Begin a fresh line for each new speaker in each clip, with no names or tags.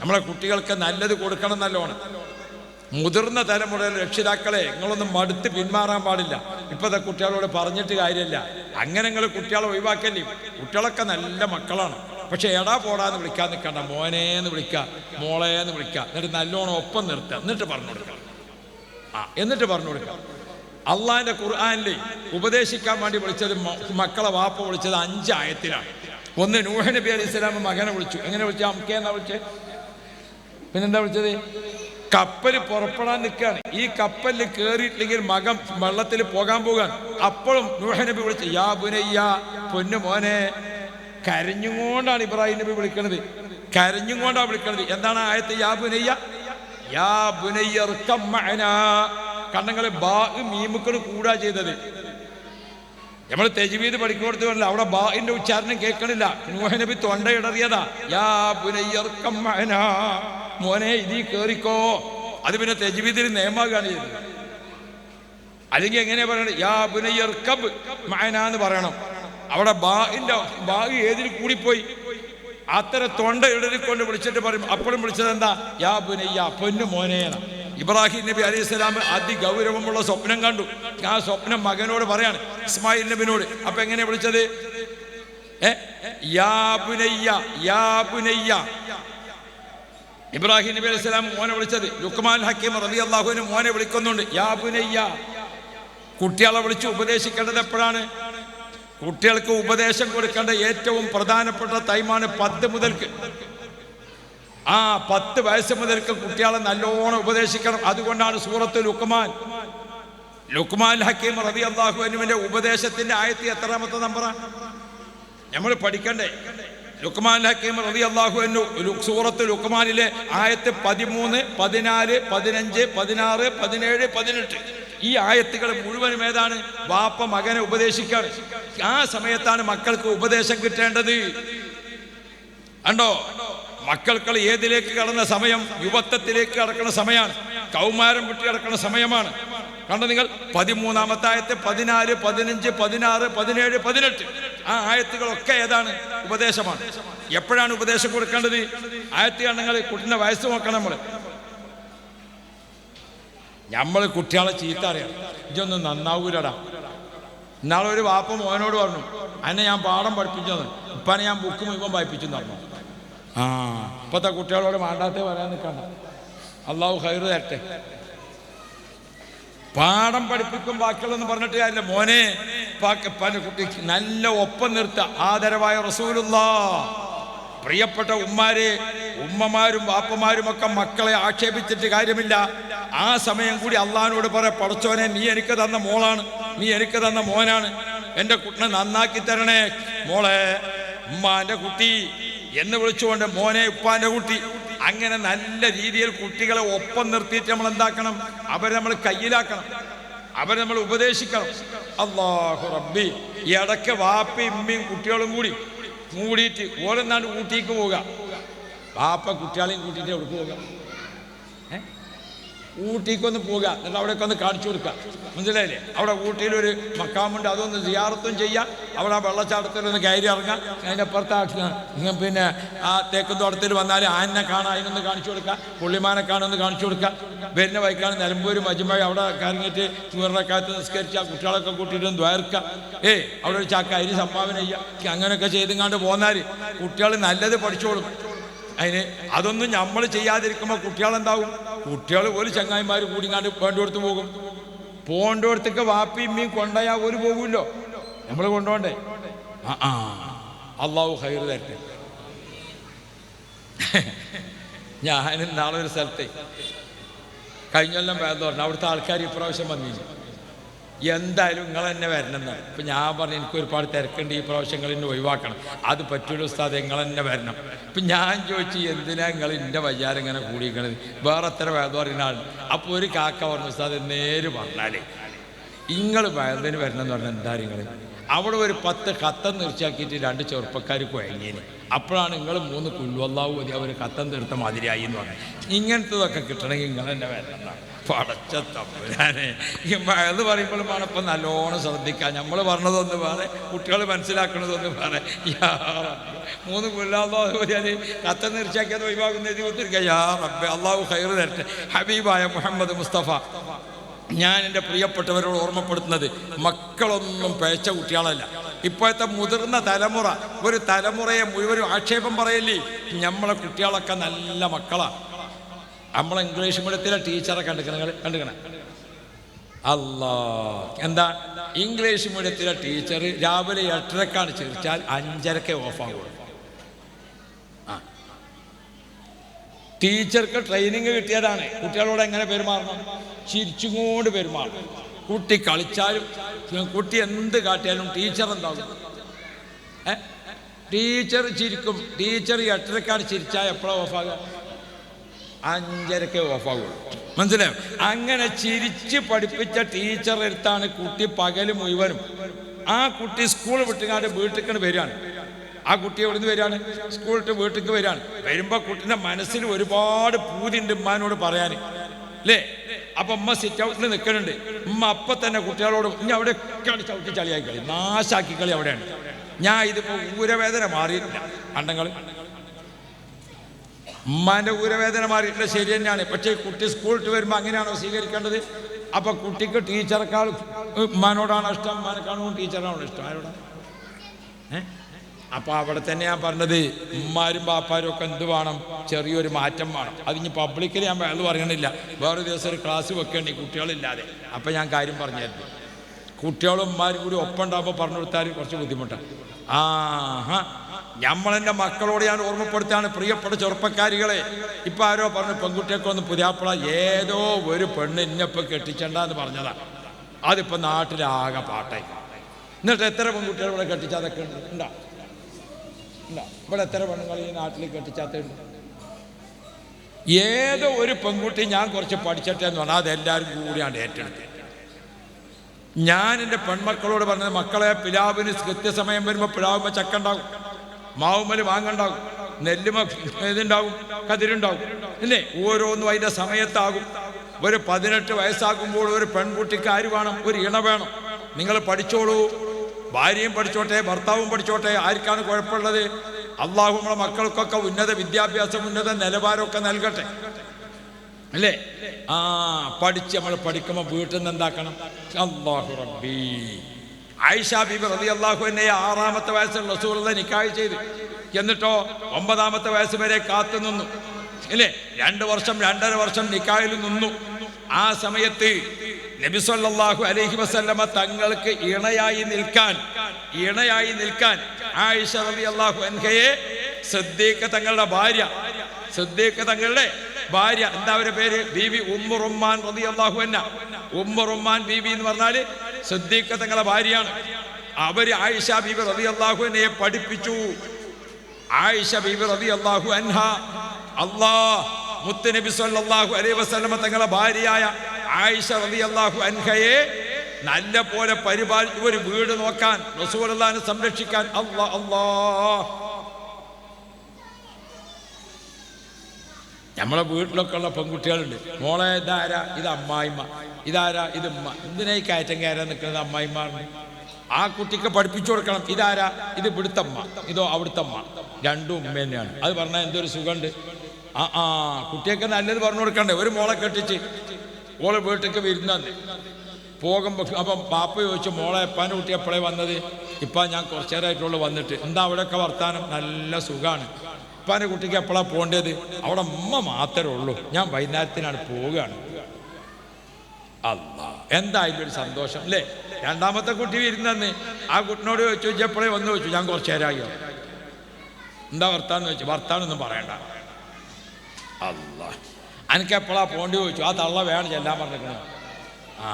നമ്മളെ കുട്ടികൾക്ക് നല്ലത് കൊടുക്കണം നല്ലോണം. മുതിർന്ന തലമുറയിലെ രക്ഷിതാക്കളെ നിങ്ങളൊന്നും മടുത്ത് പിന്മാറാൻ പാടില്ല. ഇപ്പോഴത്തെ കുട്ടികളോട് പറഞ്ഞിട്ട് കാര്യമില്ല. അങ്ങനെ നിങ്ങൾ കുട്ടികളെ ഒഴിവാക്കല്ലേ? കുട്ടികളൊക്കെ നല്ല മക്കളാണ്. പക്ഷേ എടാ പോടാന്ന് വിളിക്കാൻ നിൽക്കണ്ട. മോനേന്ന് വിളിക്കുക മോളേന്ന് വിളിക്കുക എന്നിട്ട് നല്ലോണം ഒപ്പം നിർത്തുക എന്നിട്ട് പറഞ്ഞു കൊടുക്കുക ആ എന്നിട്ട് പറഞ്ഞു കൊടുക്കുക അള്ളാഹിന്റെ ഖുർആാനിലെ ഉപദേശിക്കാൻ വേണ്ടി വിളിച്ചത് മക്കളെ വാപ്പ വിളിച്ചത് അഞ്ചായത്തിലാണ്. ഒന്ന് നൂഹ് നബി അലൈഹി മകനെ വിളിച്ചു. എങ്ങനെ വിളിച്ചു? അമ്മക്കെന്നാ വിളിച്ചത് വിളിച്ചേ? പിന്നെന്താ വിളിച്ചത്? കപ്പൽ പുറപ്പെടാൻ നിൽക്കുകയാണ്. ഈ കപ്പലിൽ കയറിയിട്ടില്ലെങ്കിൽ മകം വെള്ളത്തിൽ പോകാൻ പോകാൻ അപ്പോഴും നൂഹനബി വിളിച്ചു യാ ബുനയ്യ പൊന്നു മോനെ കരഞ്ഞുകൊണ്ടാണ് ഇബ്രാഹിം നബി വിളിക്കണത്. കരഞ്ഞുകൊണ്ടാണ് വിളിക്കണത്. എന്താണ് ആയത്ത്? യാ പുനയ്യ യാ മഅനാ. കണ്ണങ്ങളെ ബാ മീമുക്കൾ കൂടാ ചെയ്തത്. നമ്മൾ തെജുവീത് പഠിക്കുന്നിടത്ത് പറഞ്ഞില്ല അവിടെ ബാഹിന്റെ ഉച്ചാരണം കേൾക്കണില്ല. നൂഹനബി തൊണ്ടയിടറിയതാ. യാ ബുനയ്യർക്കം മഅനാ. മോനെ ഇതീ കേറിക്കോ. അത് പിന്നെ തെജുവീതിൽ നിയമാകാണ് ചെയ്തത്. അല്ലെങ്കിൽ എങ്ങനെയാ പറയണത്? യാ ബുനയ്യർക്കബ് കബ് എന്ന് പറയണം. അവിടെ ബാഇന്റെ ബാഗ് ഏതിൽ കൂടിപ്പോയി? അത്തരം തൊണ്ട ഇടറിക്കൊണ്ട് വിളിച്ചിട്ട് പറയും. അപ്പോഴും വിളിച്ചത് എന്താ? യാ പുനയ്യ പൊന്നു മോനേന ഇബ്രാഹിം നബി അലൈഹി സ്വലാം അതിഗൗരവമുള്ള സ്വപ്നം കണ്ടു. ആ സ്വപ്നം മകനോട് പറയാണ് ഇസ്മായിൽ നബിനോട്. അപ്പൊ എങ്ങനെ വിളിച്ചത്? ഏ? യാ പുനയ്യ യാ ബുനയ്യ. ഇബ്രാഹിം നബി അലൈഹി സ്വലാം മോനെ വിളിച്ചത്. ലുക്മാൻ ഹക്കീം റബി അള്ളാഹുവിന് മോനെ വിളിക്കുന്നുണ്ട്. യാബുനയ്യ കുട്ടികളെ വിളിച്ച് ഉപദേശിക്കേണ്ടത് എപ്പോഴാണ്? കുട്ടികൾക്ക് ഉപദേശം കൊടുക്കേണ്ട ഏറ്റവും പ്രധാനപ്പെട്ട ടൈമാണ് പത്ത് മുതൽക്ക്. ആ പത്ത് വയസ്സ് മുതൽക്ക് കുട്ടികളെ നല്ലോണം ഉപദേശിക്കണം. അതുകൊണ്ടാണ് സൂറത്ത് ലുക്മാൻ. ലുക്മാൻ ഹക്കീം റബി അള്ളാഹുവിനുവിന്റെ ഉപദേശത്തിന്റെ ആയത്തി എത്രാമത്തെ നമ്പറാണ് നമ്മൾ പഠിക്കണ്ടേ? ലുക്മാൻ ഹക്കീം റബി എന്നു സൂറത്ത് ലുക്മാനിലെ ആയത്ത് പതിമൂന്ന് പതിനാല് പതിനഞ്ച് പതിനാറ് പതിനേഴ് പതിനെട്ട്. ഈ ആയത്തുകൾ മുഴുവനും ഏതാണ്? വാപ്പ മകനെ ഉപദേശിക്കാൻ. ആ സമയത്താണ് മക്കൾക്ക് ഉപദേശം കിട്ടേണ്ടത്. കണ്ടോ? മക്കൾക്കൾ ഏതിലേക്ക് കടന്ന സമയം? യുവത്വത്തിലേക്ക് കടക്കുന്ന സമയമാണ്. കൗമാരം വിട്ട് കിടക്കുന്ന സമയമാണ്. കണ്ടോ നിങ്ങൾ? പതിമൂന്നാമത്തായത്തെ പതിനാല് പതിനഞ്ച് പതിനാറ് പതിനേഴ് പതിനെട്ട്. ആ ആയത്തുകളൊക്കെ ഏതാണ്? ഉപദേശമാണ്. എപ്പോഴാണ് ഉപദേശം കൊടുക്കേണ്ടത്? ആയത്ത് കണ്ടെങ്കിൽ കുട്ടിന്റെ വയസ്സ് നോക്കണം നമ്മൾ നമ്മൾ കുട്ടികളെ ചീത്ത അറിയാം. ഇതൊന്നും നന്നാവൂലടാ. ഇന്നാളെ ഒരു വാപ്പ മോനോട് പറഞ്ഞു അന്നെ ഞാൻ പാഠം പഠിപ്പിച്ചത് ഇപ്പനെ ഞാൻ ബുക്ക് മുഴുവൻ വായിപ്പിച്ചു പറഞ്ഞു. ആ ഇപ്പത്തെ കുട്ടികളോട് വേണ്ടാത്തേ പറയാൻ നിൽക്കണ്ട. അള്ളാഹു ഹൈറ് തരട്ടെ. പാഠം പഠിപ്പിക്കും ബാക്കിയുള്ളതെന്ന് പറഞ്ഞിട്ട് കാര്യമില്ല. മോനെ കുട്ടിക്ക് നല്ല ഒപ്പം നിർത്ത. ആദരവായ റസൂലുള്ള. പ്രിയപ്പെട്ട ഉമ്മാരെ ഉമ്മമാരും വാപ്പമാരും ഒക്കെ മക്കളെ ആക്ഷേപിച്ചിട്ട് കാര്യമില്ല. ആ സമയം കൂടി അള്ളഹാനോട് പറ പടച്ചോനെ നീ എനിക്ക് തന്ന മോളാണ്. നീ എനിക്ക് തന്ന മോനാണ്. എന്റെ കുട്ടിനെ നന്നാക്കി തരണേ. മോളെ ഉമ്മാന്റെ കുട്ടി. എന്ന് വിളിച്ചുകൊണ്ട് മോനെ ഉപ്പാന്റെ കുട്ടി. അങ്ങനെ നല്ല രീതിയിൽ കുട്ടികളെ ഒപ്പം നിർത്തിയിട്ട് നമ്മൾ എന്താക്കണം? അവരെ നമ്മൾ കയ്യിലാക്കണം. അവരെ നമ്മൾ ഉപദേശിക്കണം. അള്ളാഹു റബ്ബി. ഇടയ്ക്ക് വാപ്പയും ഉമ്മയും കുട്ടികളും കൂടി മൂടിയിട്ട് ഓരോന്നാണ്ട് ഊട്ടിക്ക് പോവുക. വാപ്പ കുട്ടികളെയും കൂട്ടിയിട്ട് എവിടെ പോവുക? ഊട്ടിക്കൊന്ന് പോവുക. എന്നിട്ട് അവിടേക്ക് ഒന്ന് കാണിച്ചു കൊടുക്കുക. മനസ്സിലായില്ലേ? അവിടെ ഊട്ടിയിലൊരു മക്കാമുണ്ട്. അതൊന്ന് സിയാറത്തും ചെയ്യാം. അവിടെ ആ വെള്ളച്ചാട്ടത്തിലൊന്ന് കയറി ഇറങ്ങാം. അതിന്റെ അപ്പുറത്താക്കുക ഇങ്ങനെ പിന്നെ ആ തേക്കും തോട്ടത്തിൽ വന്നാൽ ആനെ കാണാൻ അതിനൊന്ന് കാണിച്ചു കൊടുക്കുക. പുള്ളിമാനെ കാണുമെന്ന് കാണിച്ചു കൊടുക്കുക. വരുന്ന വൈക്കാണ് നിലമ്പൂർ മജുമായി അവിടെ കറങ്ങിയിട്ട് ചൂറിനെ നിസ്കരിച്ച് ആ കുട്ടികളൊക്കെ കൂട്ടിയിട്ട് ദ്വാർക്കുക ഏയ് അവിടെ ഒരു ചാക്ക. അരി സംഭാവന ചെയ്യുക. അങ്ങനെയൊക്കെ ചെയ്തും കണ്ട് പോന്നാൽ കുട്ടികൾ നല്ലത് പഠിച്ചോളും. അതിന് അതൊന്നും നമ്മൾ ചെയ്യാതിരിക്കുമ്പോൾ കുട്ടികളെന്താവും? കുട്ടികൾ ഒരു ചങ്ങായിമാർ കൂടിങ്ങാണ്ട് വേണ്ടിടത്ത് പോകും. പോണ്ടോടത്തേക്ക് വാപ്പിയും മീൻ കൊണ്ടയാ ഒരു പോകുമല്ലോ നമ്മൾ കൊണ്ടുപോണ്ടേ ആ ആ. അള്ളാഹു ഹൈർ തരട്ടെ. ഞാൻ നാളെ ഒരു സ്ഥലത്തെ. കഴിഞ്ഞെല്ലാം വേദം പറഞ്ഞു അവിടുത്തെ ആൾക്കാർ ഇപ്രാവശ്യം വന്നില്ല? എന്തായാലും നിങ്ങൾ തന്നെ വരണം എന്നാണ് ഇപ്പം ഞാൻ പറഞ്ഞു എനിക്ക് ഒരുപാട് തിരക്കുണ്ട് ഈ പ്രാവശ്യം നിങ്ങൾ എന്നെ ഒഴിവാക്കണം. അത് പറ്റൂല ഉസ്താദ് നിങ്ങൾ തന്നെ വരണം. ഇപ്പം ഞാൻ ചോദിച്ചു എന്തിനാ നിങ്ങൾ എന്റെ വയ്യാരം ഇങ്ങനെ കൂടിയിരിക്കണത്? വേറെ എത്ര വേദം പറയുന്ന ആൾ അപ്പോൾ ഒരു കാക്ക പറഞ്ഞു ഉസ്താദ് നേര് പറഞ്ഞാലേ നിങ്ങൾ വേദന വരണം എന്ന് പറഞ്ഞാൽ എന്താ നിങ്ങൾ അവിടെ ഒരു പത്ത് കത്തം തീർച്ചയാക്കിയിട്ട് രണ്ട് ചെറുപ്പക്കാർ കുഴങ്ങിയേന് അപ്പോഴാണ് നിങ്ങൾ മൂന്ന് കുല്ലുവല്ലാവും മതി അവർ കത്തം തീർത്ത മാതിരിയായി എന്ന് പറഞ്ഞത്. ഇങ്ങനത്തതൊക്കെ കിട്ടണമെങ്കിൽ നിങ്ങൾ തന്നെ വരണം പടച്ച തമ്പുരാനെ ഈ മഴന്ന് പറയുമ്പോൾ മണപ്പം നല്ലോണം ശ്രദ്ധിക്കാം നമ്മൾ പറഞ്ഞതൊന്ന് വേറെ കുട്ടികൾ മനസ്സിലാക്കണതൊന്ന് വേറെ. യാ മൂന്ന് കൊല്ലാതെ കത്ത് നിർച്ചയാക്കിയത് ഒഴിവാക്കുന്ന യാ റബ്ബെ അള്ളാഹു ഖൈർ തരട്ടെ. ഹബീബായ മുഹമ്മദ് മുസ്തഫ. ഞാൻ എന്റെ പ്രിയപ്പെട്ടവരോട് ഓർമ്മപ്പെടുത്തുന്നത് മക്കളൊന്നും പേച്ച കുട്ടികളല്ല. ഇപ്പോഴത്തെ മുതിർന്ന തലമുറ ഒരു തലമുറയെ മുഴുവനും ആക്ഷേപം പറയല്ലേ? നമ്മളെ കുട്ടികളൊക്കെ നല്ല മക്കളാണ് നമ്മളെ ഇംഗ്ലീഷ് മീഡിയത്തിലെ ടീച്ചറെ കണ്ടിക്കണ കണ്ടിക്കണം അല്ലാ. എന്താ? ഇംഗ്ലീഷ് മീഡിയത്തിലെ ടീച്ചർ രാവിലെ എട്ടരക്കാണ് ചിരിച്ചാൽ അഞ്ചരക്കെ ഓഫാകുള്ളൂ ടീച്ചർക്ക് ട്രെയിനിങ് കിട്ടിയതാണ്. കുട്ടികളോട് എങ്ങനെ പെരുമാറണം? ചിരിച്ചുകൊണ്ട് പെരുമാറണം. കുട്ടി കളിച്ചാലും കുട്ടി എന്ത് കാട്ടിയാലും ടീച്ചർ എന്താകും? ടീച്ചർ ചിരിക്കും. ടീച്ചർ എട്ടരക്കാണ് ചിരിച്ചാൽ എപ്പോഴാണ് ഓഫാകുക അഞ്ചരക്കെ ഓഫാകുള്ളൂ മനസ്സിലായോ? അങ്ങനെ ചിരിച്ച് പഠിപ്പിച്ച ടീച്ചർ എടുത്താണ് കുട്ടി പകൽ മുഴുവനും. ആ കുട്ടി സ്കൂൾ വിട്ടുകാണ്ട് വീട്ടിലേക്ക് വരികയാണ്. ആ കുട്ടി എവിടെ നിന്ന് വരികയാണ്? സ്കൂൾ വിട്ട് വീട്ടിലേക്ക് വരികയാണ്. വരുമ്പോൾ കുട്ടിന്റെ മനസ്സിൽ ഒരുപാട് പൂതിണ്ട് ഉമ്മാനോട് പറയാൻ അല്ലേ? അപ്പൊ ഉമ്മ സിറ്റ് ഔട്ടിൽ നിൽക്കുന്നുണ്ട് ഉമ്മ അപ്പൊ തന്നെ കുട്ടികളോട് ഇനി അവിടെ ചവിട്ടി ചളിയാക്കി കളി നാശാക്കി കളി അവിടെയാണ്. ഞാൻ ഇതിപ്പോ ഊരവേദന മാറിയിട്ടില്ല. അണ്ടങ്ങൾ ഉമ്മാന്റെ ഊരവേദന മാറിയിട്ടില്ല ശരി തന്നെയാണ്. പക്ഷേ കുട്ടി സ്കൂൾ വിട്ട് വരുമ്പോൾ അങ്ങനെയാണോ സ്വീകരിക്കേണ്ടത്? അപ്പൊ കുട്ടിക്ക് ടീച്ചറെക്കാൾ ഉമ്മാനോടാണ് ഇഷ്ടം ഉമ്മാനെക്കാളും ടീച്ചറാണോ ഇഷ്ടം? ആരോടാ? ഏ? അപ്പൊ അവിടെ തന്നെ ഞാൻ പറഞ്ഞത് ഉമ്മാരും പാപ്പാരും ഒക്കെ എന്ത് വേണം? ചെറിയൊരു മാറ്റം വേണം. അത് ഇനി പബ്ലിക്കിൽ ഞാൻ അത് പറയണില്ല. വേറെ ദിവസം ഒരു ക്ലാസ് വെക്കേണ്ടി കുട്ടികളില്ലാതെ. അപ്പൊ ഞാൻ കാര്യം പറഞ്ഞായിരുന്നു. കുട്ടികളും ഉമ്മാരും കൂടി ഒപ്പം ഉണ്ടാകുമ്പോൾ പറഞ്ഞു കൊടുത്താൽ കുറച്ച് ബുദ്ധിമുട്ടാണ് ആഹാ. നമ്മളെന്റെ മക്കളോട് ഞാൻ ഓർമ്മപ്പെടുത്താണ് പ്രിയപ്പെട്ട ചെറുപ്പക്കാരികളെ. ഇപ്പം ആരോ പറഞ്ഞു പെൺകുട്ടിയൊക്കെ ഒന്ന് പുതിയാപ്പിള ഏതോ ഒരു പെണ്ണ് ഇന്നപ്പം കെട്ടിച്ചണ്ടെന്ന് പറഞ്ഞതാ. അതിപ്പോൾ നാട്ടിലാകെ പാട്ടായി. എന്നിട്ട് എത്ര പെൺകുട്ടികൾ ഇവിടെ കെട്ടിച്ചാതൊക്കെ ഉണ്ട്. ഉണ്ടാ? ഇവിടെ എത്ര പെണ്ണുങ്ങൾ ഈ നാട്ടിൽ കെട്ടിച്ചാത്തുണ്ട് ഏതോ ഒരു പെൺകുട്ടി ഞാൻ കുറച്ച് പഠിച്ചിട്ടേ എന്ന് പറഞ്ഞാൽ അതെല്ലാവരും കൂടിയാണ് ഏറ്റെടുത്തത് ഞാൻ എന്റെ പെൺമക്കളോട് പറഞ്ഞത് മക്കളെ പിലാവിന് കൃത്യസമയം വരുമ്പോൾ പിലാവുമ്പോൾ ചക്ക ഉണ്ടാകും മാവുമ്മൽ മാങ്ങണ്ടാകും. നെല്ലുമ ഇതുണ്ടാകും. കതിരുണ്ടാകും. ഇല്ലേ? ഓരോന്നും അതിന്റെ സമയത്താകും. ഒരു പതിനെട്ട് വയസ്സാകുമ്പോൾ ഒരു പെൺകുട്ടിക്ക് ആര് വേണം? ഒരു ഇണ വേണം. നിങ്ങൾ പഠിച്ചോളൂ. ഭാര്യയും പഠിച്ചോട്ടെ ഭർത്താവും പഠിച്ചോട്ടെ ആർക്കാണ് കുഴപ്പമുള്ളത്? അള്ളാഹു നമ്മളെ മക്കൾക്കൊക്കെ ഉന്നത വിദ്യാഭ്യാസം ഉന്നത നിലവാരമൊക്കെ നൽകട്ടെ. അല്ലേ ആ പഠിച്ച് നമ്മൾ പഠിക്കുമ്പോൾ വീട്ടിൽ നിന്ന് എന്താക്കണം? അള്ളാഹു റബ്ബി. ആയിഷ ബീബി റതി അള്ളാഹു എന്നെ ആറാമത്തെ വയസ്സിൽ റസൂലുള്ള നിക്കായ് ചെയ്തു. എന്നിട്ടോ ഒമ്പതാമത്തെ വയസ്സ് വരെ കാത്തു നിന്നു. ഇല്ലേ? രണ്ട് വർഷം രണ്ടര വർഷം നിക്കായിൽ നിന്നു. ആ സമയത്ത് നബിസൊല്ലാഹു അലഹി വസല്ലമ തങ്ങൾക്ക് ഇണയായി നിൽക്കാൻ ഇണയായി നിൽക്കാൻ ആയിഷ റബി അള്ളാഹു എൻഹയെ സിദ്ദീഖ് തങ്ങളുടെ ഭാര്യ സിദ്ദീഖ് തങ്ങളുടെ ഭാര്യ. എന്താ അവരുടെ പേര്? ബീബി ഉമ്മുറുമ്മാൻ റബി അള്ളാഹു അന്ന ഉമ്മുറുമ്മാൻ ബീബി എന്ന് പറഞ്ഞാൽ സിദ്ദീഖ് തങ്ങളെ ഭാര്യയാണ്. അവർ ആയിഷ ബീബി റബി അള്ളാഹു അന്നയെ പഠിപ്പിച്ചു. ആയിഷ ബീബി റബി അള്ളാഹു അൻഹ അള്ളാ മുത്തുനബി സല്ലാഹു അലൈ വസല്ലമ തങ്ങളെ ഭാര്യയായ ആയിഷ റബി അള്ളാഹു അൻഹയെ നല്ല പോലെ പരിപാലിച്ചു ഒരു വീട് നോക്കാൻ റസൂലുള്ളാഹിനെ സംരക്ഷിക്കാൻ അള്ളാ അല്ലാ. നമ്മളെ വീട്ടിലൊക്കെ ഉള്ള പെൺകുട്ടികളുണ്ട്. മോളെ ഇതാരാ? ഇത് അമ്മായിമ്മ. ഇതാരാ? ഇത് എന്തിനാ ഈ കയറ്റം കയറാൻ നിൽക്കുന്നത് അമ്മായിമാറിന് ആ കുട്ടിക്ക് പഠിപ്പിച്ചു കൊടുക്കണം. ഇതാരാ? ഇത് ഇവിടുത്തെ അമ്മ ഇതോ അവിടുത്തെ അമ്മ രണ്ടും ഉമ്മ തന്നെയാണ്. അത് പറഞ്ഞാൽ എന്തൊരു സുഖമുണ്ട്? ആ ആ കുട്ടിയൊക്കെ നല്ലത് പറഞ്ഞു കൊടുക്കണ്ടേ? ഒരു മോളെ കെട്ടിച്ച്. ഓളെ വീട്ടിലേക്ക് വരുന്നു പോകുമ്പോൾ അപ്പം പാപ്പ ചോദിച്ചു മോളെ എപ്പാന്റെ കുട്ടി എപ്പോഴേ വന്നത്? ഇപ്പം ഞാൻ കുറച്ചേരമായിട്ടുള്ളൂ വന്നിട്ട്. എന്താ അവിടെയൊക്കെ വർത്താനം? നല്ല സുഖമാണ്. ഇപ്പാന്റെ കുട്ടിക്ക് എപ്പോഴാണ് പോകേണ്ടത് അവിടെ അമ്മ മാത്രമേ ഉള്ളൂ. ഞാൻ വൈകുന്നേരത്തിനാണ് പോവുകയാണ്. അല്ല എന്തായാലും ഒരു സന്തോഷം അല്ലേ? രണ്ടാമത്തെ കുട്ടി വരുന്നെന്ന് ആ കുട്ടിനോട് ചോദിച്ചു എപ്പോഴേ വന്ന്? ചോദിച്ചു ഞാൻ കുറച്ച് നേരമായോ? എന്താ വർത്താന്ന് ചോദിച്ചു വർത്താനൊന്നും പറയണ്ട. അല്ല എനിക്ക് എപ്പോഴാ പോണ്ടി ചോദിച്ചു ആ തള്ള വേണം ചെല്ലാൻ പറഞ്ഞിരിക്കണം. ആ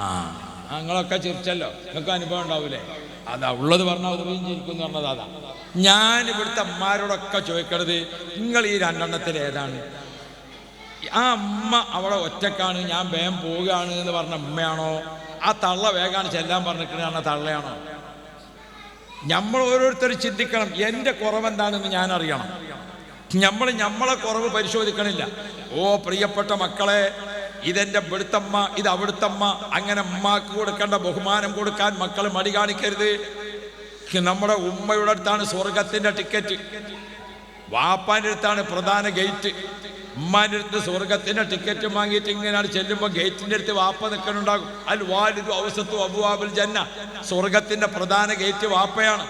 നിങ്ങളൊക്കെ ചിരിച്ചല്ലോ. നിങ്ങൾക്ക് അനുഭവം ഉണ്ടാവൂലേ? അതാ ഉള്ളത് പറഞ്ഞാൽ ഉദവിയും ചിരിക്കും എന്ന് പറഞ്ഞത് അതാ. ഞാൻ ഇവിടുത്തെ അമ്മമാരോടൊക്കെ ചോദിക്കണത് നിങ്ങൾ ഈ രണ്ടെണ്ണത്തിൽ ഏതാണ്? ആ അമ്മ അവളെ ഒറ്റക്കാണ് ഞാൻ വേഗം പോവുകയാണ് എന്ന് പറഞ്ഞ അമ്മയാണോ? ആ തള്ള വേഗമാണ് ചെല്ലാൻ പറഞ്ഞിരിക്കുന്ന തള്ളയാണോ? നമ്മൾ ഓരോരുത്തർ ചിന്തിക്കണം എന്റെ കുറവെന്താണെന്ന് ഞാൻ അറിയണം. നമ്മൾ നമ്മളെ കുറവ് പരിശോധിക്കണില്ല. ഓ പ്രിയപ്പെട്ട മക്കളെ ഇതെന്റെ വെളുത്തമ്മ ഇത് അവിടുത്തമ്മ അങ്ങനെ അമ്മയ്ക്ക് കൊടുക്കേണ്ട ബഹുമാനം കൊടുക്കാൻ മക്കൾ മടി കാണിക്കരുത്. നമ്മുടെ ഉമ്മയുടെ അടുത്താണ് സ്വർഗത്തിന്റെ ടിക്കറ്റ്. വാപ്പാന്റെ അടുത്താണ് പ്രധാന ഗേറ്റ്. ഉമ്മാന്റെ അടുത്ത് സ്വർഗത്തിന്റെ ടിക്കറ്റ് വാങ്ങിയിട്ട് ഇങ്ങനെയാണ് ചെല്ലുമ്പോൾ ഗേറ്റിന്റെ അടുത്ത് വാപ്പ നിൽക്കണുണ്ടാകും. അൽ വാലിതു അവസത്തു അബുവാബുൽ ജന്ന. സ്വർഗത്തിന്റെ പ്രധാന ഗേറ്റ് വാപ്പയാണ്.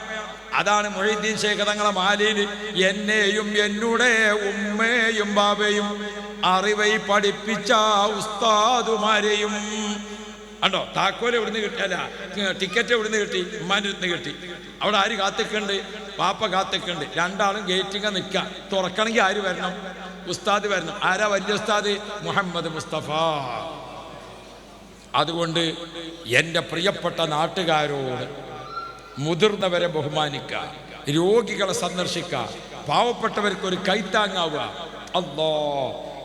അതാണ് മൊഹീദ്ദീൻ ശേഖ തങ്ങളെ മാലിയിൽ എന്നെയും എന്നുടെ ഉമ്മയും ബാബയും അറിവൈ പഠിപ്പിച്ച ഉസ്താദുമാരെയും കണ്ടോ? താക്കോൽ എവിടുന്ന് കിട്ടിയല്ല ടിക്കറ്റ് എവിടുന്ന് കിട്ടി? ഉമ്മാന്റെ അടുത്ത് കിട്ടി. അവിടെ ആര് കാത്തിക്കുണ്ട്? പാപ്പ കാത്തിക്കുണ്ട്. രണ്ടാളും ഗേറ്റിങ്ങ നിൽക്കുക തുറക്കണമെങ്കിൽ ആര് വരണം? ഉസ്താദ് വരണം. ആരാ വലിയ ഉസ്താദ്? മുഹമ്മദ് മുസ്തഫ. അതുകൊണ്ട് എന്റെ പ്രിയപ്പെട്ട നാട്ടുകാരോട് മുതിർന്നവരെ ബഹുമാനിക്കുക രോഗികളെ സന്ദർശിക്കുക പാവപ്പെട്ടവർക്ക് ഒരു കൈത്താങ്ങാവുക. അല്ലോ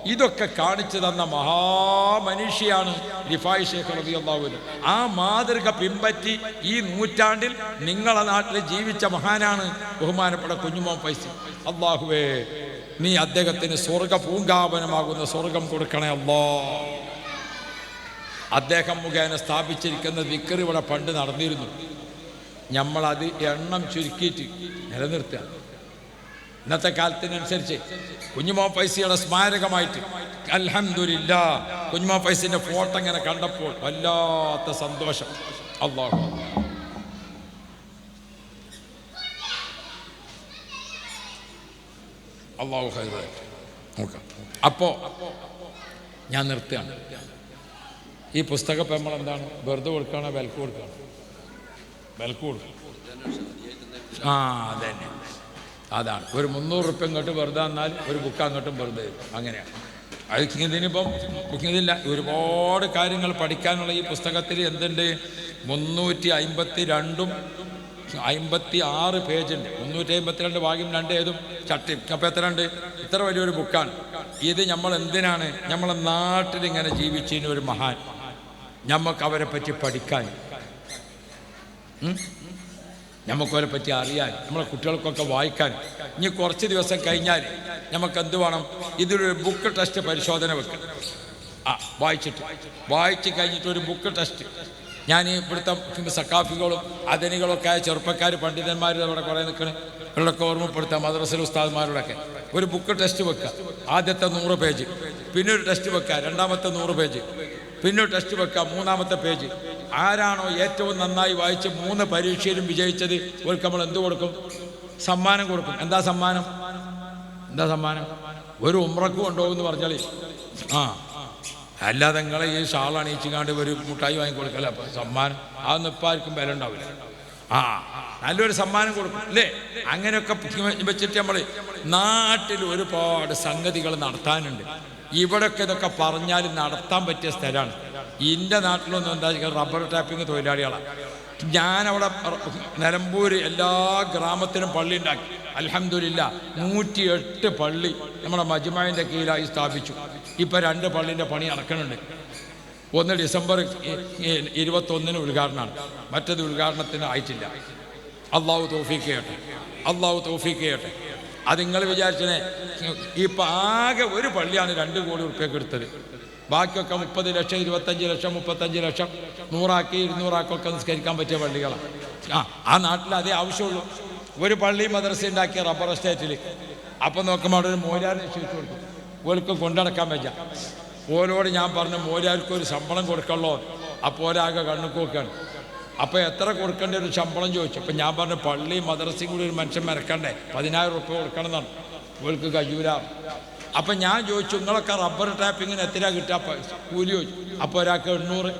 ഇതൊക്കെ കാണിച്ചു തന്ന മഹാമനുഷ്യാണ് റിഫായ് ഷേഖ് റബി അള്ളാഹുവിന് ആ മാതൃക പിൻപറ്റി ഈ നൂറ്റാണ്ടിൽ നിങ്ങളെ നാട്ടിൽ ജീവിച്ച മഹാനാണ് ബഹുമാനപ്പെട്ട കുഞ്ഞുമോൻ പൈസ അള്ളാഹുവേ നീ അദ്ദേഹത്തിന് സ്വർഗ പൂങ്കാപനമാകുന്ന സ്വർഗം കൊടുക്കണേ അല്ലോ. അദ്ദേഹം മുഖേന സ്ഥാപിച്ചിരിക്കുന്ന വിക്കർ ഇവിടെ പണ്ട് നടന്നിരുന്നു. നമ്മളത് എണ്ണം ചുരുക്കിയിട്ട് നിലനിർത്തുക. ഇന്നത്തെ കാലത്തിനനുസരിച്ച് കുഞ്ഞുമോ പൈസയുടെ സ്മാരകമായിട്ട് അൽഹംദുലില്ല കുഞ്ഞുമോ പൈസന്റെ ഫോട്ടോ ഇങ്ങനെ കണ്ടപ്പോൾ വല്ലാത്ത സന്തോഷം. അള്ളാഹു അള്ളാഹു അപ്പോ ഞാൻ നിർത്തുകയാണ്. ഈ പുസ്തകം ഇപ്പം നമ്മൾ എന്താണ്? വെറുതെ കൊടുക്കുകയാണോ? വിലക്ക് കൊടുക്കുകയാണ്? വിലക്ക് കൊടുക്കണം ആ അതന്നെ. അതാണ്. ഒരു മുന്നൂറ് റുപ്യ ഇങ്ങോട്ട് വെറുതെ എന്നാൽ ഒരു ബുക്ക് അങ്ങോട്ടും വെറുതെ. അങ്ങനെയാണ് അത് ഇതിനിപ്പം ഇതില്ല ഒരുപാട് കാര്യങ്ങൾ പഠിക്കാനുള്ള ഈ പുസ്തകത്തിൽ എന്തുണ്ട്? മുന്നൂറ്റി അമ്പത്തി രണ്ടും അമ്പത്തി ആറ് പേജുണ്ട്. മുന്നൂറ്റി അമ്പത്തി രണ്ട് ഭാഗ്യം രണ്ട് ഏതും ചട്ടി അപ്പം എത്ര ഉണ്ട്? ഇത്ര വലിയൊരു ബുക്കാണ്. ഇത് നമ്മൾ എന്തിനാണ്? നമ്മളെ നാട്ടിൽ ഇങ്ങനെ ജീവിച്ചതിന് ഒരു മഹാൻ. നമുക്ക് അവരെ പറ്റി പഠിക്കാൻ. ഉം? നമുക്ക് അവരെ പറ്റി അറിയാൻ നമ്മളെ കുട്ടികൾക്കൊക്കെ വായിക്കാൻ. ഇനി കുറച്ച് ദിവസം കഴിഞ്ഞാൽ നമുക്ക് എന്ത് വേണം? ഇതൊരു ബുക്ക് ടെസ്റ്റ് പരിശോധന വെക്കണം ആ വായിച്ചിട്ട്. വായിച്ച് കഴിഞ്ഞിട്ട് ഒരു ബുക്ക് ടെസ്റ്റ് ഞാൻ ഇവിടുത്തെ സക്കാഫികളും അതിനികളൊക്കെ ആയ ചെറുപ്പക്കാർ പണ്ഡിതന്മാർ അവിടെ കുറേ നിൽക്കണേ ഇവരുടെയൊക്കെ ഓർമ്മപ്പെടുത്താം മദ്രസൽ ഉസ്താദ്മാരോടൊക്കെ. ഒരു ബുക്ക് ടെസ്റ്റ് വെക്കുക ആദ്യത്തെ നൂറ് പേജ് പിന്നെ ഒരു ടെസ്റ്റ് വെക്കുക രണ്ടാമത്തെ നൂറ് പേജ് പിന്നെ ടെസ്റ്റ് വെക്കുക മൂന്നാമത്തെ പേജ് ആരാണോ ഏറ്റവും നന്നായി വായിച്ച് മൂന്ന് പരീക്ഷയിലും വിജയിച്ചത് ഇവർക്ക് നമ്മൾ എന്ത് കൊടുക്കും? സമ്മാനം കൊടുക്കും. എന്താ സമ്മാനം? എന്താ സമ്മാനം? ഒരു ഉമ്രക്ക് കൊണ്ടുപോകുമെന്ന് പറഞ്ഞാൽ ആ. അല്ലാതെ നിങ്ങളെ ഈ ഷാൾ അണിയിച്ചുകാണ്ട് ഒരു മുട്ടായി വാങ്ങി കൊടുക്കല്ല? അപ്പൊ സമ്മാനം അതൊന്നും ഇപ്പം ആർക്കും വില ഉണ്ടാവില്ല. ആ നല്ലൊരു സമ്മാനം കൊടുക്കും അല്ലേ? അങ്ങനെയൊക്കെ വെച്ചിട്ട് നമ്മൾ നാട്ടിൽ ഒരുപാട് സംഗതികൾ നടത്താനുണ്ട്. ഇവിടെയൊക്കെ ഇതൊക്കെ പറഞ്ഞാൽ നടത്താൻ പറ്റിയ സ്ഥലമാണ്. എന്റെ നാട്ടിലൊന്നും എന്താ റബ്ബർ ടാപ്പിംഗ് തൊഴിലാളികളാണ് ഞാനവിടെ നിലമ്പൂർ എല്ലാ ഗ്രാമത്തിനും പള്ളി ഉണ്ടാക്കി. അലഹമില്ല നൂറ്റി എട്ട് പള്ളി നമ്മുടെ മജ്മാവിന്റെ കീഴിലായി സ്ഥാപിച്ചു. ഇപ്പം രണ്ട് പള്ളിന്റെ പണി നടക്കുന്നുണ്ട്. ഒന്ന് ഡിസംബർ ഇരുപത്തൊന്നിന് ഉദ്ഘാടനമാണ്. മറ്റത് ഉദ്ഘാടനത്തിന് ആയിട്ടില്ല. അള്ളാഹു തോഫീക്ക് ചെയ്യട്ടെ. അള്ളാഹു തോഫീക്ക് ചെയ്യട്ടെ. അത് നിങ്ങൾ വിചാരിച്ചേ ഇപ്പം ആകെ ഒരു പള്ളിയാണ് രണ്ട് കോടി ഉറുപ്പ്യക്ക് എടുത്തത്. ബാക്കിയൊക്കെ മുപ്പത് ലക്ഷം ഇരുപത്തഞ്ച് ലക്ഷം മുപ്പത്തഞ്ച് ലക്ഷം. നൂറാക്കി ഇരുന്നൂറാക്കൊക്കെ നിസ്കരിക്കാൻ പറ്റിയ പള്ളികളാണ് ആ ആ നാട്ടിൽ അതേ ആവശ്യമുള്ളൂ. ഒരു പള്ളി മദ്രസ ഉണ്ടാക്കിയ റബ്ബർ എസ്റ്റേറ്റിൽ അപ്പം നോക്കുമ്പോൾ അവിടെ ഒരു മോരാറിനെ നിശ്ചയിച്ചു കൊടുക്കും ഓർക്ക് കൊണ്ടടക്കാൻ പറ്റാം. ഓരോട് ഞാൻ പറഞ്ഞു മോരാർക്ക് ഒരു ശമ്പളം കൊടുക്കണല്ലോ അപ്പോൾ ഒരാകെ കണ്ണു നോക്കുകയാണ് അപ്പോൾ എത്ര കൊടുക്കേണ്ട ഒരു ശമ്പളം ചോദിച്ചു. അപ്പം ഞാൻ പറഞ്ഞു പള്ളി മദ്രസയും കൂടി ഒരു മനുഷ്യൻ മരക്കണ്ടേ? പതിനായിരം റുപ്യ കൊടുക്കണം എന്നാണ്. ഓൾക്ക് കഴിയൂല അപ്പം ഞാൻ ചോദിച്ചു നിങ്ങളൊക്കെ റബ്ബർ ടാപ്പിങ്ങിന് എത്ര കിട്ടുക? കൂലി ചോദിച്ചു. അപ്പോൾ ഒരാൾക്ക് എണ്ണൂറ്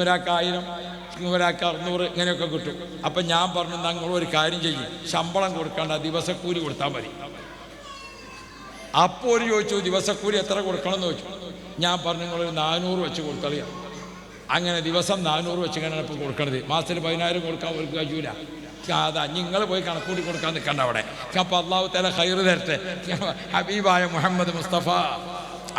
ഒരാൾക്ക് ആയിരം ഒരാൾക്ക് അറുന്നൂറ് ഇങ്ങനെയൊക്കെ കിട്ടും. അപ്പം ഞാൻ പറഞ്ഞു നിങ്ങൾ ഒരു കാര്യം ചെയ്യും. ശമ്പളം കൊടുക്കണ്ട ദിവസക്കൂലി കൊടുത്താൽ മതി. അപ്പോൾ ഒരു ചോദിച്ചു ദിവസക്കൂലി എത്ര കൊടുക്കണം എന്ന് ചോദിച്ചു? ഞാൻ പറഞ്ഞു നിങ്ങളൊരു നാനൂറ് വെച്ച് കൊടുത്തളിയാം. അങ്ങനെ ദിവസം നാനൂറ് വെച്ച് ഇങ്ങനെ ഇപ്പോൾ കൊടുക്കണത്. മാസത്തിൽ പതിനായിരം കൊടുക്കാൻ ഒരു കഴിയൂല അതാ നിങ്ങൾ പോയി കണക്കൂട്ടി കൊടുക്കാൻ നിൽക്കണ്ട അവിടെ. അപ്പോൾ അള്ളാഹു തല ഹൈറ് തരട്ടെ. ഹബീബായ മുഹമ്മദ് മുസ്തഫ.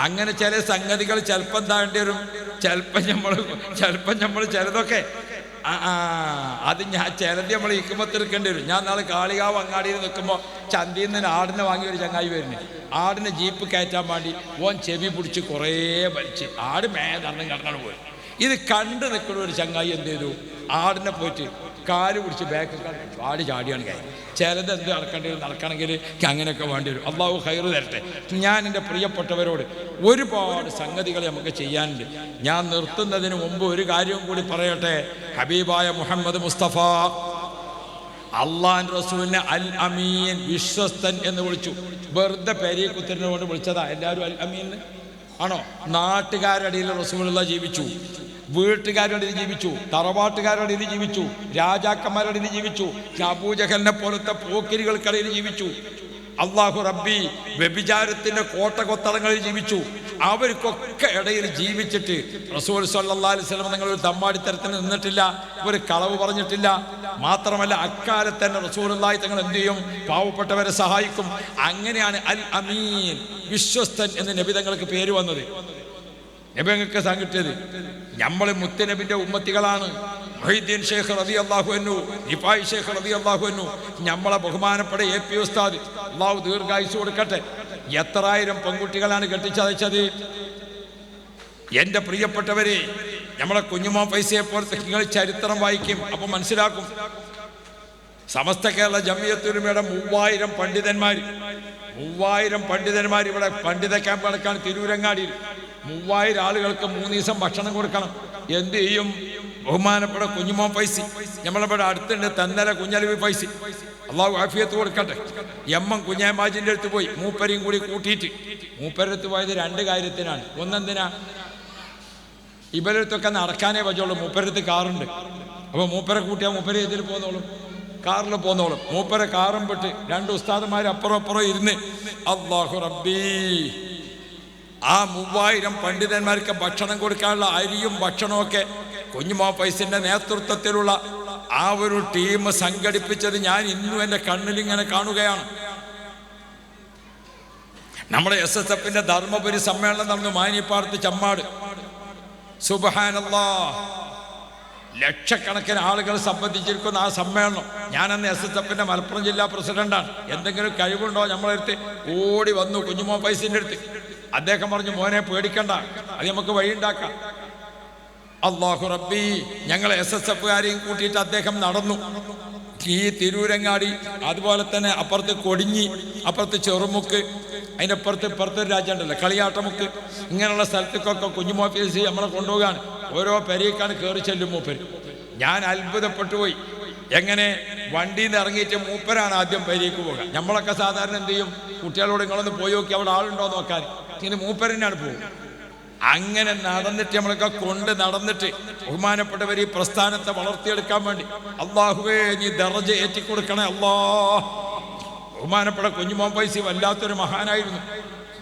അങ്ങനെ ചില സംഗതികൾ ചിലപ്പം താണ്ടി വരും? ചിലപ്പം നമ്മൾ ചിലപ്പം നമ്മൾ ചിലതൊക്കെ ആ അത് ഞാൻ ചിലത് നമ്മൾ ഇക്കുമ്പത്തെടുക്കേണ്ടി വരും. ഞാൻ നാളെ കാളികാവ് അങ്ങാടിയിൽ നിൽക്കുമ്പോൾ ചന്തയിൽ നിന്ന് ആടിനെ വാങ്ങി ഒരു ചങ്ങായി വരുന്നത് ആടിനെ ജീപ്പ് കയറ്റാൻ വേണ്ടി ഓൻ ചെവി പിടിച്ച് കുറേ വലിച്ച് ആട് മേ നടന്നും കടന്നു പോയി ഇത് കണ്ടു നിൽക്കുന്ന ഒരു ചങ്ങായി എന്ത് ചെയ്തു? ആടിനെ പോയിട്ട് കാൽ പിടിച്ച് ബാക്ക് ചാടി ചാടിയാണ് കാര്യം ചിലത് എന്ത് നടക്കേണ്ടി വരും നടക്കണമെങ്കിൽ അങ്ങനെയൊക്കെ വേണ്ടി വരും. അള്ളാഹു ഹൈറ് തരട്ടെ. ഞാൻ എന്റെ പ്രിയപ്പെട്ടവരോട് ഒരുപാട് സംഗതികൾ നമുക്ക് ചെയ്യാനുണ്ട്. ഞാൻ നിർത്തുന്നതിന് മുമ്പ് ഒരു കാര്യവും കൂടി പറയട്ടെ. ഹബീബായ മുഹമ്മദ് മുസ്തഫ അള്ളാൻ റസൂലിനെ അൽ അമീൻ വിശ്വസ്തൻ എന്ന് വിളിച്ചു. വെറുതെ പെരി കുത്തിരിനെ കൊണ്ട് വിളിച്ചതാ. എല്ലാവരും അൽ അമീൻ ആണോ? നാട്ടുകാരുടെ ഇടയിൽ റസൂലുള്ള ജീവിച്ചു. വീട്ടുകാരുടെ ജീവിച്ചു തറവാട്ടുകാരുടെ ജീവിച്ചു രാജാക്കന്മാരുടെ ജീവിച്ചു അബൂജഹലിനെ പോലത്തെ പോക്കിരികൾക്കിടയിൽ ജീവിച്ചു. അള്ളാഹു റബ്ബി വ്യഭിചാരത്തിന്റെ കോട്ട കൊത്തളങ്ങളിൽ ജീവിച്ചു. അവർക്കൊക്കെ ഇടയിൽ ജീവിച്ചിട്ട് റസൂൽ സല്ലല്ലാഹു അലൈഹി വസല്ലം നിങ്ങൾ ഒരു തമ്മാടിത്തരത്തിന് നിന്നിട്ടില്ല ഒരു കളവ് പറഞ്ഞിട്ടില്ല. മാത്രമല്ല അക്കാലത്ത് തന്നെ റസൂലുള്ളാഹി തങ്ങൾ എന്ത് ചെയ്യും? പാവപ്പെട്ടവരെ സഹായിക്കും. അങ്ങനെയാണ് അൽ അമീൻ വിശ്വസ്തൻ എന്ന് നബി തങ്ങൾക്ക് പേര് വന്നത്. ഞങ്ങൾക്ക് സംഘിട്ടത് നമ്മൾ മുത്തനബിന്റെ ഉമ്മത്തികളാണ്. മൊഹീദ്ദീൻ ഷേഖ് റബി അള്ളാഹു എന്നു നിഫായി ഷേഖ് റബി അള്ളാഹു എന്നു നമ്മളെ ബഹുമാനപ്പെട്ട എ പി ഉസ്താദ്. അള്ളാഹു ദീർഘായുസ് കൊടുക്കട്ടെ. എത്രായിരം പെൺകുട്ടികളാണ് കെട്ടിച്ചതച്ചത് എന്റെ പ്രിയപ്പെട്ടവരെ നമ്മളെ കുഞ്ഞുമോ പൈസയെ പോലത്തെ നിങ്ങൾ ചരിത്രം വായിക്കും അപ്പം മനസ്സിലാക്കും. സമസ്ത കേരള ജമിയത്തുരുമയുടെ മൂവായിരം പണ്ഡിതന്മാർ മൂവായിരം പണ്ഡിതന്മാർ ഇവിടെ പണ്ഡിത ക്യാമ്പ് നടക്കാണ് തിരൂരങ്ങാടിയിൽ. മൂവായിരം ആളുകൾക്ക് മൂന്ന് ദിവസം ഭക്ഷണം കൊടുക്കണം. എന്ത് ചെയ്യും? ബഹുമാനപ്പെട്ട കുഞ്ഞുമോൻ പൈസ നമ്മളിവിടെ അടുത്തുണ്ട് തന്നര കുഞ്ഞലവി പൈസ അള്ളാഹു ആഫിയത്ത് കൊടുക്കട്ടെ. എമ്മം കുഞ്ഞാമാജിന്റെ അടുത്ത് പോയി മൂപ്പരെയും കൂടി കൂട്ടിയിട്ട്. മൂപ്പരടുത്ത് പോയത് രണ്ട് കാര്യത്തിനാണ്. ഒന്നെന്തിനാ? ഇവരടുത്തൊക്കെ നടക്കാനേ പറ്റുള്ളൂ. മൂപ്പരടുത്ത് കാറുണ്ട്. അപ്പോൾ മൂപ്പരെ കൂട്ടിയാൽ മൂപ്പരെ ഇതിൽ പോന്നോളും? കാറിൽ പോന്നോളും. മൂപ്പരെ കാറും പെട്ട് രണ്ട് ഉസ്താദന്മാർ അപ്പുറം അപ്പുറം ഇരുന്ന് അള്ളാഹു റബ്ബീ ആ മൂവായിരം പണ്ഡിതന്മാർക്ക് ഭക്ഷണം കൊടുക്കാനുള്ള അരിയും ഭക്ഷണമൊക്കെ കുഞ്ഞുമോ പൈസന്റെ നേതൃത്വത്തിലുള്ള ആ ഒരു ടീം സംഘടിപ്പിച്ചത് ഞാൻ ഇന്നും എന്റെ കണ്ണിലിങ്ങനെ കാണുകയാണ്. നമ്മുടെ എസ് എസ് എഫിന്റെ ധർമ്മപുരി സമ്മേളനം നടന്നു മാനിപ്പാർത്ത് ചമ്മാട്. സുബഹാനല്ലാ ലക്ഷക്കണക്കിന് ആളുകൾ സംബന്ധിച്ചിരിക്കുന്ന ആ സമ്മേളനം. ഞാനന്ന് എസ് എസ് എഫിന്റെ മലപ്പുറം ജില്ലാ പ്രസിഡന്റാണ്. എന്തെങ്കിലും കഴിവുണ്ടോ നമ്മളെടുത്ത് ഓടി വന്നു കുഞ്ഞുമോ പൈസന്റെ അടുത്ത്. അദ്ദേഹം പറഞ്ഞു മോനെ പേടിക്കണ്ട. അത് നമുക്ക് വഴിയുണ്ടാക്കാം അള്ളാഹു റബ്ബി. ഞങ്ങൾ എസ് എസ് എഫുകാരെയും കൂട്ടിയിട്ട് അദ്ദേഹം നടന്നു. ഈ തിരൂരങ്ങാടി അതുപോലെ തന്നെ അപ്പുറത്ത് കൊടിഞ്ഞി അപ്പുറത്ത് ചെറുമുക്ക് അതിന്റെ അപ്പുറത്ത് ഇപ്പുറത്ത് ഒരു രാജ്യമുണ്ടല്ലോ കളിയാട്ടമുക്ക്. ഇങ്ങനെയുള്ള സ്ഥലത്തേക്കൊക്കെ കുഞ്ഞുമോഫീസ് നമ്മളെ കൊണ്ടുപോകാണ് ഓരോ പെരീക്കാണ് കയറി ചെല്ലും മൂപ്പര്. ഞാൻ അത്ഭുതപ്പെട്ടു പോയി എങ്ങനെ? വണ്ടിയിൽ നിന്ന് ഇറങ്ങിയിട്ട് മൂപ്പരാണ് ആദ്യം പെരീക്ക് പോകുക നമ്മളൊക്കെ സാധാരണ എന്ത് ചെയ്യും? കുട്ടികളോട് നിങ്ങളൊന്ന് പോയി നോക്കി അവിടെ ആളുണ്ടോ നോക്കാൻ. ഇങ്ങനെ മൂപ്പരനാണ് പോകും അങ്ങനെ നടന്നിട്ട് നമ്മളൊക്കെ കൊണ്ട് നടന്നിട്ട് ബഹുമാനപ്പെട്ടവർ ഈ പ്രസ്ഥാനത്തെ വളർത്തിയെടുക്കാൻ വേണ്ടി അള്ളാഹുവേ നീ ദറജ ഏറ്റിക്കൊടുക്കണേ അള്ളാ ബഹുമാനപ്പെട്ട കുഞ്ഞുമോൻ പൈസ വല്ലാത്തൊരു മഹാനായിരുന്നു.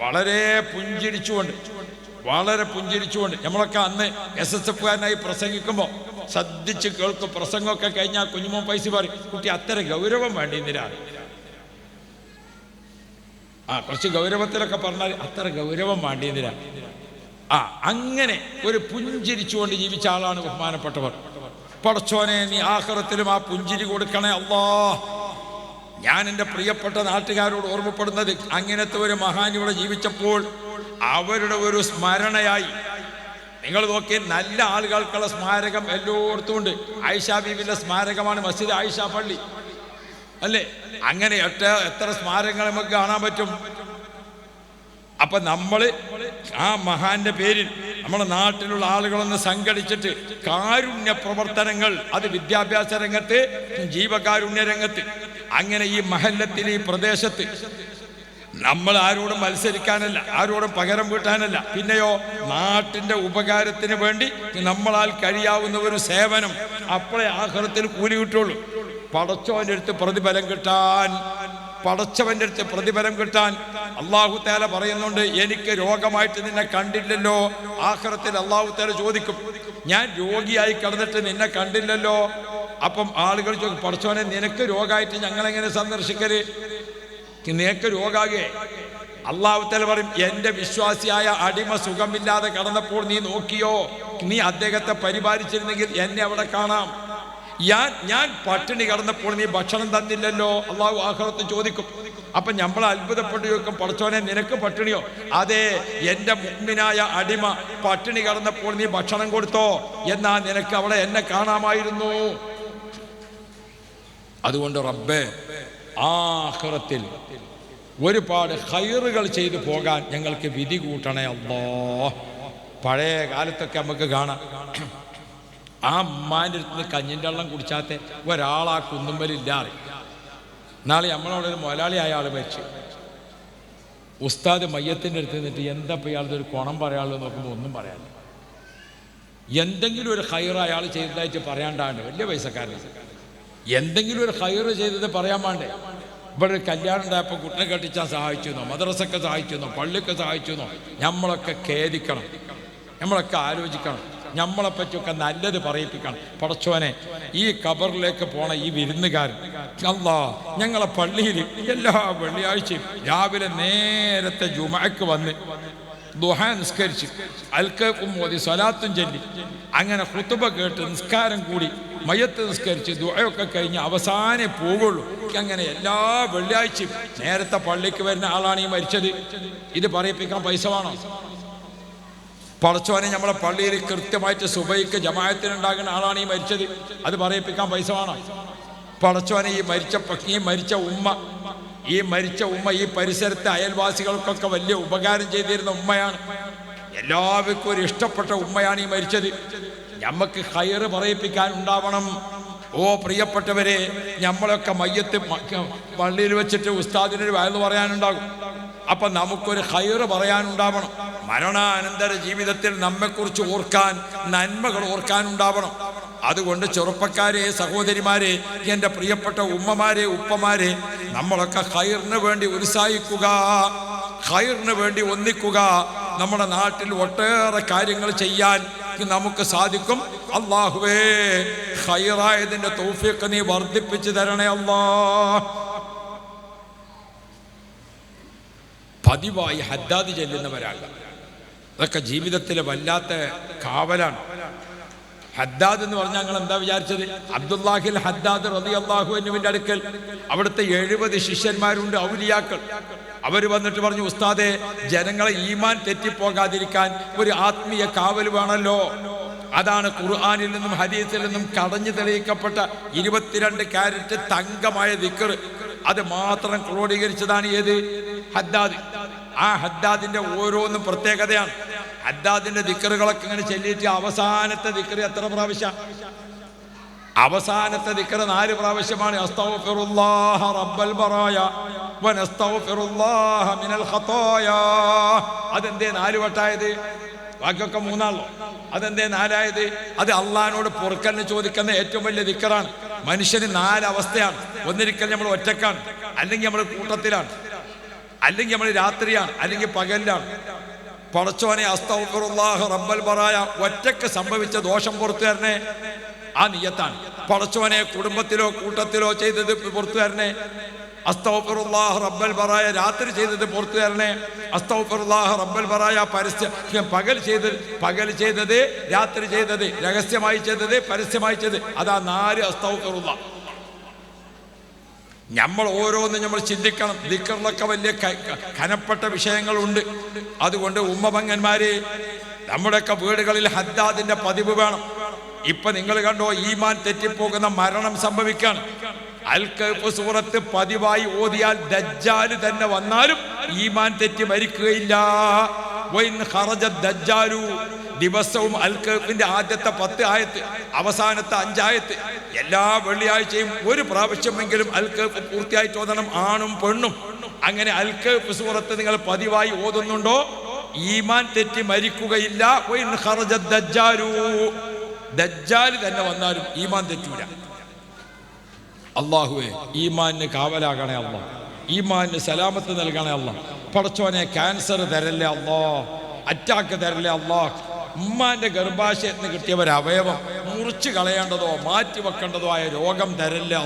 വളരെ പുഞ്ചിരിച്ചുകൊണ്ട് വളരെ പുഞ്ചിരിച്ചുകൊണ്ട് നമ്മളൊക്കെ അന്ന് എസ് എസ് എഫുകാരനായി പ്രസംഗിക്കുമ്പോൾ ശ്രദ്ധിച്ച് കേൾക്കും. പ്രസംഗമൊക്കെ കഴിഞ്ഞാൽ കുഞ്ഞുമോൻ പൈസ പറയും കുട്ടി അത്ര ഗൗരവം വേണ്ടി എന്തിനാണ് ആ കുറച്ച് ഗൗരവത്തിലൊക്കെ പറഞ്ഞാൽ അത്ര ഗൗരവം വേണ്ടിയതിനാ ആ അങ്ങനെ ഒരു പുഞ്ചിരിച്ചുകൊണ്ട് ജീവിച്ച ആളാണ് ബഹുമാനപ്പെട്ടവർ. പടച്ചോനെ നീ ആഹ്റത്തിലും ആ പുഞ്ചിരി കൊടുക്കണേ അല്ലാ. ഞാൻ എന്റെ പ്രിയപ്പെട്ട നാട്ടുകാരോട് ഓർമ്മപ്പെടുന്നത് അങ്ങനത്തെ ഒരു മഹാൻ ജീവിച്ചപ്പോൾ അവരുടെ ഒരു സ്മരണയായി. നിങ്ങൾ നോക്കി നല്ല ആളുകൾക്കുള്ള സ്മാരകം എല്ലായിടത്തും ഉണ്ട്. ആയിഷ ബീബിന്റെ സ്മാരകമാണ് മസ്ജിദ് ആയിഷ പള്ളി. അല്ലേ? അങ്ങനെ എത്ര എത്ര സ്മാരകങ്ങൾ നമുക്ക് കാണാൻ പറ്റും? അപ്പൊ നമ്മൾ ആ മഹാന്റെ പേരിൽ നമ്മുടെ നാട്ടിലുള്ള ആളുകളൊന്ന് സംഘടിച്ചിട്ട് കാരുണ്യ പ്രവർത്തനങ്ങൾ അത് വിദ്യാഭ്യാസ രംഗത്ത് ജീവകാരുണ്യ രംഗത്ത് അങ്ങനെ ഈ മഹല്ലത്തിൽ ഈ പ്രദേശത്ത് നമ്മൾ ആരോടും മത്സരിക്കാനല്ല ആരോടും പകരം വീട്ടാനല്ല. പിന്നെയോ നാട്ടിന്റെ ഉപകാരത്തിന് വേണ്ടി നമ്മളാൽ കഴിയാവുന്ന ഒരു സേവനം അപ്പോഴേ ആഹ്റത്തിൽ കൂലി കിട്ടുള്ളൂ. പടച്ചോന്റെ അടുത്ത് പ്രതിഫലം കിട്ടാൻ പടച്ചവന്റെ അടുത്ത് പ്രതിഫലം കിട്ടാൻ അള്ളാഹു തേല പറയുന്നുണ്ട് എനിക്ക് രോഗമായിട്ട് നിന്നെ കണ്ടില്ലല്ലോ. ആഹ്റത്തിൽ അള്ളാഹു തേല ചോദിക്കും ഞാൻ രോഗിയായി കിടന്നിട്ട് നിന്നെ കണ്ടില്ലല്ലോ? അപ്പം ആളുകൾ ചോദിക്കും പടച്ചോനെ നിനക്ക് രോഗമായിട്ട് ഞങ്ങളെങ്ങനെ സന്ദർശിക്കൽ? നിനക്ക് രോഗാകെ. അള്ളാഹുത്തല തല പറയും എന്റെ വിശ്വാസിയായ അടിമ സുഖമില്ലാതെ കടന്നപ്പോൾ നീ നോക്കിയോ? നീ അദ്ദേഹത്തെ പരിപാലിച്ചിരുന്നെങ്കിൽ എന്നെ അവിടെ കാണാം. ഞാൻ ഞാൻ പട്ടിണി കടന്നപ്പോൾ നീ ഭക്ഷണം തന്നില്ലല്ലോ? അള്ളാഹു ആഹ്റത്ത് ചോദിക്കും. അപ്പൊ നമ്മൾ അത്ഭുതപ്പെട്ട് ചോദിക്കും പഠിച്ചോനെ നിനക്ക് പട്ടിണിയോ? അതെ എന്റെ മുഗ്മിനായ അടിമ പട്ടിണി കടന്നപ്പോൾ നീ ഭക്ഷണം കൊടുത്തോ? എന്നാ നിനക്ക് അവിടെ എന്നെ കാണാമായിരുന്നു. അതുകൊണ്ട് റബ്ബേ ആഹ്റത്തിൽ ഒരുപാട് ഹൈറുകൾ ചെയ്തു പോകാൻ ഞങ്ങൾക്ക് വിധി കൂട്ടണേ അല്ലോ. പഴയ കാലത്തൊക്കെ നമുക്ക് കാണാം. ആ അമ്മാന്റെ അടുത്ത് കഞ്ഞിന്റെ വെള്ളം കുടിച്ചാത്ത ഒരാൾ ആ നാളെ നമ്മളവിടെ ഒരു മുതലാളി അയാൾ മരിച്ചു. ഉസ്താദ് മയ്യത്തിന്റെ അടുത്ത് നിന്നിട്ട് എന്താ ഇപ്പം ഇയാളുടെ ഒരു കുണം പറയാനുള്ളത് നോക്കുമ്പോൾ ഒന്നും പറയാനില്ല. എന്തെങ്കിലും ഒരു ഹൈർ അയാൾ ചെയ്തതായിട്ട് പറയാണ്ടാണ്ട്. വലിയ പൈസക്കാരൻ. എന്തെങ്കിലും ഒരു ഹൈർ ചെയ്തത് പറയാൻ വേണ്ടേ? ഇവിടെ ഒരു കല്യാണം ഉണ്ടായപ്പോൾ കുട്ടിനെ കെട്ടിച്ചാൽ സഹായിച്ചു എന്നോ മദ്രസൊക്കെ സഹായിച്ചു എന്നോ പള്ളിയൊക്കെ സഹായിച്ചു എന്നോ നമ്മളൊക്കെ ഖേദിക്കണം. നമ്മളൊക്കെ ആലോചിക്കണം. നമ്മളെ പറ്റിയൊക്കെ നല്ലത് പറയിപ്പിക്കണം. പടച്ചോനെ ഈ കബറിലേക്ക് പോണ ഈ വിരുന്നുകാരൻ അല്ലാ ഞങ്ങളെ പള്ളിയിൽ എല്ലാ വെള്ളിയാഴ്ചയും രാവിലെ നേരത്തെ ജുമാക്ക് വന്ന് ദുഹ നിസ്കരിച്ച് അൽക്കും ഓതി സ്വലാത്തും ചൊല്ലി. അങ്ങനെ ഹുത്തുബ കേട്ട് നിസ്കാരം കൂടി മയത്ത് നിസ്കരിച്ച് ദുഹയൊക്കെ കഴിഞ്ഞ് അവസാനേ പോകുള്ളൂ അങ്ങനെ എല്ലാ വെള്ളിയാഴ്ചയും നേരത്തെ പള്ളിക്ക് വരുന്ന ആളാണ് ഈ മരിച്ചത്. ഇത് പറയിപ്പിക്കാൻ പൈസ വേണോ? പടച്ചോനെ നമ്മളെ പള്ളിയിൽ കൃത്യമായിട്ട് സുബൈക്ക് ജമായത്തിനുണ്ടാകുന്ന ആളാണ് ഈ മരിച്ചത്. അത് പറയിപ്പിക്കാൻ പൈസ വേണം? പടച്ചോനെ ഈ മരിച്ച പക്ഷി മരിച്ച ഉമ്മ ഈ മരിച്ച ഉമ്മ ഈ പരിസരത്തെ അയൽവാസികൾക്കൊക്കെ വലിയ ഉപകാരം ചെയ്തിരുന്ന ഉമ്മയാണ്. എല്ലാവർക്കും ഒരു ഇഷ്ടപ്പെട്ട ഉമ്മയാണ് ഈ മരിച്ചത്. നമുക്ക് ഹയറ് പറയിപ്പിക്കാൻ ഉണ്ടാവണം. ഓ പ്രിയപ്പെട്ടവരെ നമ്മളൊക്കെ മയ്യത്ത് പള്ളിയിൽ വെച്ചിട്ട് ഉസ്താദിനൊരു വയന്ന് പറയാനുണ്ടാകും. അപ്പൊ നമുക്കൊരു ഹയറ് പറയാനുണ്ടാവണം. മരണാനന്തര ജീവിതത്തിൽ നമ്മെക്കുറിച്ച് ഓർക്കാൻ നന്മകൾ ഓർക്കാനുണ്ടാവണം. അതുകൊണ്ട് ചെറുപ്പക്കാരെ സഹോദരിമാരെ എന്റെ പ്രിയപ്പെട്ട ഉമ്മമാരെ ഉപ്പമാരെ നമ്മളൊക്കെ ഹൈറിന് വേണ്ടി ഉത്സാഹിക്കുക ഹൈറിന് വേണ്ടി ഒന്നിക്കുക. നമ്മുടെ നാട്ടിൽ ഒട്ടേറെ കാര്യങ്ങൾ ചെയ്യാൻ നമുക്ക് സാധിക്കും. അള്ളാഹുവേ ഹൈറായതിന്റെ തൗഫീഖ് നീ വർദ്ധിപ്പിച്ചു തരണേ അള്ളാ പതിവായി ഹദ്ദാദ് ചെല്ലുന്നവരാണ്. അതൊക്കെ ജീവിതത്തിലെ വല്ലാത്ത കാവലാണ്. ഹദ്ദാദ് എന്ന് പറഞ്ഞാൽ ഞങ്ങൾ എന്താ വിചാരിച്ചത്? അബ്ദുല്ലാഹിൽ ഹദ്ദാദ് റതി അള്ളാഹു എന്നുവിന്റെ അടുക്കൽ. അവിടുത്തെ എഴുപത് ശിഷ്യന്മാരുണ്ട് ഔലിയാക്കൾ. അവർ വന്നിട്ട് പറഞ്ഞു ഉസ്താദെ ജനങ്ങളെ ഈമാൻ തെറ്റിപ്പോകാതിരിക്കാൻ ഒരു ആത്മീയ കാവൽ വേണമല്ലോ അതാണ് ഖുർആാനിൽ നിന്നും ഹദീസിൽ നിന്നും കടഞ്ഞു തെളിയിക്കപ്പെട്ട ഇരുപത്തിരണ്ട് ക്യാരറ്റ് തങ്കമായ ദിക്കർ അത് മാത്രം ക്രോഡീകരിച്ചതാണ് ഏത്? ഹദ്ദാദ്. ആ ഹദ്ദാദിന്റെ ഓരോന്നും പ്രത്യേകതയാണ്. ഹദ്ദാദിന്റെ ദിക്കറുകളൊക്കെ ഇങ്ങനെ ചൊല്ലിയിട്ട് അവസാനത്തെ ദിക്കറ് എത്ര പ്രാവശ്യം? അവസാനത്തെ ദിക്കറ് നാല് പ്രാവശ്യമാണ്. റബ്ബൽ മിനൽ അതെന്തേ നാല് വട്ടായത്? ബാക്കിയൊക്കെ മൂന്നാളോ? അതെന്തേ നാലായത്? അത് അള്ളഹാനോട് പൊറുക്കലിന് ചോദിക്കുന്ന ഏറ്റവും വലിയ ദിക്കറാണ്. മനുഷ്യന് നാലവസ്ഥയാണ് ഒന്നിരിക്കൽ നമ്മൾ ഒറ്റക്കാണ്. അല്ലെങ്കിൽ നമ്മൾ കൂട്ടത്തിലാണ്. അല്ലെങ്കിൽ നമ്മൾ രാത്രിയാണ്. അല്ലെങ്കിൽ പകലിലാണ്. പടച്ചോനെ അസ്തൗഫിറുല്ലാഹ് റബ്ബൽ ബറായ ഒറ്റയ്ക്ക് സംഭവിച്ച ദോഷം പുറത്തു തരണേ ആ നിയത്താണ്. പടച്ചോനെ കുടുംബത്തിലോ കൂട്ടത്തിലോ ചെയ്തത് പുറത്തു തരണേ അസ്തൗഫിറുല്ലാഹ് റബ്ബൽ ബറായ രാത്രി ചെയ്തത് പുറത്തു തരണേ അസ്തൗഫിറുല്ലാഹ് റബ്ബൽ ബറായ പരസ്യ പകൽ ചെയ്തത് പകൽ ചെയ്തത് രാത്രി ചെയ്തത് രഹസ്യമായി ചെയ്തത് പരസ്യമായി ചെയ്തത്. അതാ നാല് അസ്തൗഫിറുള്ള നമ്മൾ ഓരോന്നും നമ്മൾ ചിന്തിക്കണം. ദിക്കറിലൊക്കെ വലിയ കനപ്പെട്ട വിഷയങ്ങളുണ്ട്. അതുകൊണ്ട് ഉമ്മഭങ്ങന്മാരെ നമ്മുടെയൊക്കെ വീടുകളിൽ ഹദ്ദാദിന്റെ പതിവ് വേണം. ഇപ്പൊ നിങ്ങൾ കണ്ടോ ഈമാൻ തെറ്റിപ്പോകുന്ന മരണം സംഭവിക്കാണ്. അൽക്കഫ് സൂറത്ത് പതിവായി ഓതിയാൽ ദജ്ജാൽ തന്നെ വന്നാലും ഈമാൻ തെറ്റി മരിക്കുകയില്ല. ദിവസവും അൽക്കഫിന്റെ ആദ്യത്തെ പത്ത് ആയത്ത് അവസാനത്തെ അഞ്ചായത്ത് എല്ലാ വെള്ളിയാഴ്ചയും ഒരു പ്രാവശ്യമെങ്കിലും അൽക്കഫ് പൂർത്തിയായിട്ട് ഓതണം ആണും പെണ്ണും. അങ്ങനെ അൽക്കഫ് സൂറത്ത് നിങ്ങൾ പതിവായി ഓതുന്നുണ്ടോ? ഈമാൻ തെറ്റി മരിക്കുകയില്ല. തന്നെ വന്നാലും ഈമാൻ തെറ്റൂല. അള്ളാഹുവേ ഈമാന് കാവലാകണേ അല്ല. ഈമാന് സലാമത്ത് നൽകണേ അല്ല. പടച്ചോനെ ക്യാൻസർ തരല്ലേ അല്ലോ. അറ്റാക്ക് തരല്ലേ അല്ലോ. ഉമ്മാന്റെ ഗർഭാശയത്തിന് കിട്ടിയ ഒരു അവയവം മുറിച്ച് കളയേണ്ടതോ മാറ്റി വെക്കേണ്ടതോ ആയ രോഗം തരല്ലേ.